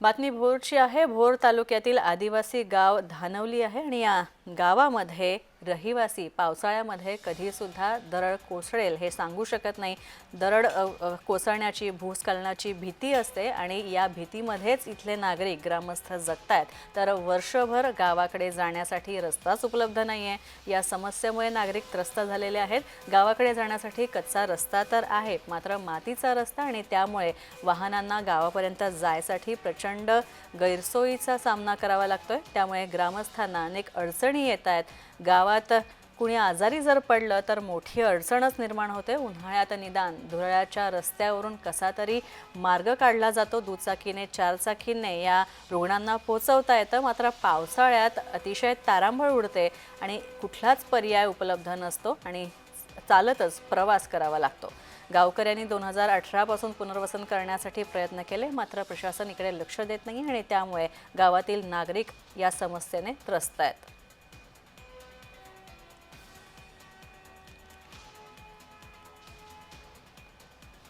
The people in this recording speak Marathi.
बातमी भोरची आहे. भोर तालुक्यातील आदिवासी गाव धानवली आहे आणि या गावामध्ये रहिवासी पावसाळ्यामध्ये कधीसुद्धा दरड कोसळेल हे सांगू शकत नाही. दरड कोसळण्याची भूस्खलनाची भीती असते आणि या भीतीमध्येच इथले नागरिक ग्रामस्थ जगतायत. तर वर्षभर गावाकडे जाण्यासाठी रस्ताच उपलब्ध नाही आहे या समस्येमुळे नागरिक त्रस्त झालेले आहेत. गावाकडे जाण्यासाठी कच्चा रस्ता तर आहे मात्र मातीचा रस्ता आणि त्यामुळे वाहनांना गावापर्यंत जायसाठी प्रचंड गैरसोयीचा सामना करावा लागतोय. त्यामुळे ग्रामस्थांना अनेक अडचणी येत आहेत. गावात कुणी आजारी जर पडलं तर मोठी अडचणच निर्माण होते. उन्हाळ्यात निदान धुळ्याच्या रस्त्यावरून कसा तरी मार्ग काढला जातो. दुचाकीने चारचाकीने या रुग्णांना पोचवता येतं. मात्र पावसाळ्यात अतिशय तारांबळ उडते आणि कुठलाच पर्याय उपलब्ध नसतो आणि चालतच प्रवास करावा लागतो. गावकऱ्यांनी दोन हजार अठरापासून पुनर्वसन करण्यासाठी प्रयत्न केले. मात्र प्रशासन इकडे लक्ष देत नाही आणि त्यामुळे गावातील नागरिक या समस्येने त्रस्त आहेत.